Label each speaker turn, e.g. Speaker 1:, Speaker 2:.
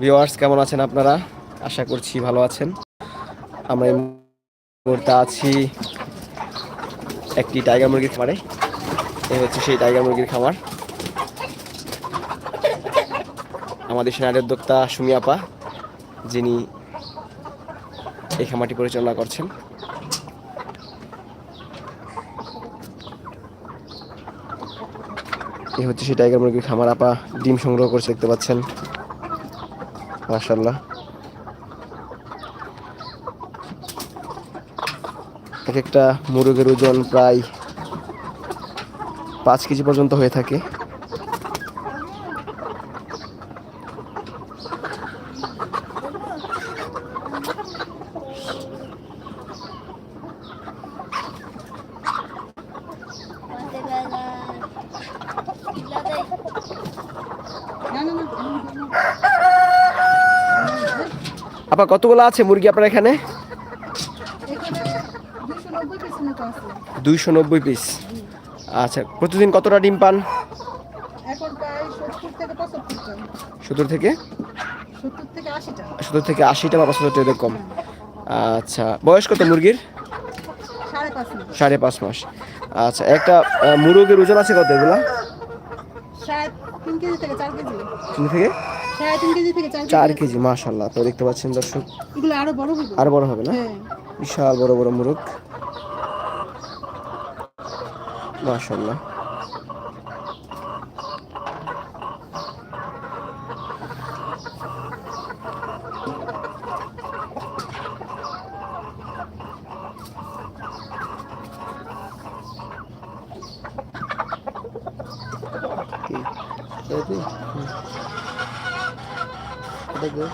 Speaker 1: Viewers, কেমন আছেন আপনারা? আশা করছি ভালো আছেন। আমরা এই মুহূর্তে আছি একটি টাইগার মুরগির খামারে। এই হচ্ছে সেই টাইগার মুরগির খামার। আমাদের সেনার উদ্যোক্তা সুমিয়াপা যিনি এই খামারটি পরিচালনা করছেন। এই হচ্ছে, সেই টাইগার মুরগির খামার আপা ডিম সংগ্রহ করছে, দেখতে পাচ্ছেন। মাশাল্লাহ এক একটা মুরগের ওজন প্রায় পাঁচ কেজি পর্যন্ত হয়ে থাকে। আপা কতগুলো আছে মুরগি আপনার এখানে? দুইশো নব্বই পিস আচ্ছা প্রতিদিন কতটা ডিম পান?
Speaker 2: সত্তর থেকে পঁচাত্তরটা
Speaker 1: সত্তর থেকে
Speaker 2: আশিটা
Speaker 1: বা পঁচাত্তর এরকম। আচ্ছা বয়স কত মুরগির?
Speaker 2: সাড়ে পাঁচ
Speaker 1: মাস। আচ্ছা একটা মুরগির ওজন আছে কত এগুলা?
Speaker 2: তিন কেজি থেকে চার কেজি।
Speaker 1: তিন থেকে?
Speaker 2: সাড়ে তিন কেজি থেকে চার
Speaker 1: চার
Speaker 2: কেজি।
Speaker 1: কেজি মাশাল্লাহ তো দেখতে পাচ্ছেন দর্শক
Speaker 2: এগুলো আরও বড় হবে।
Speaker 1: আরও বড় হবে না?
Speaker 2: হ্যাঁ।
Speaker 1: বিশাল বড় বড় মুরগ। মাশাল্লাহ Baby. Hmm. Ada gue.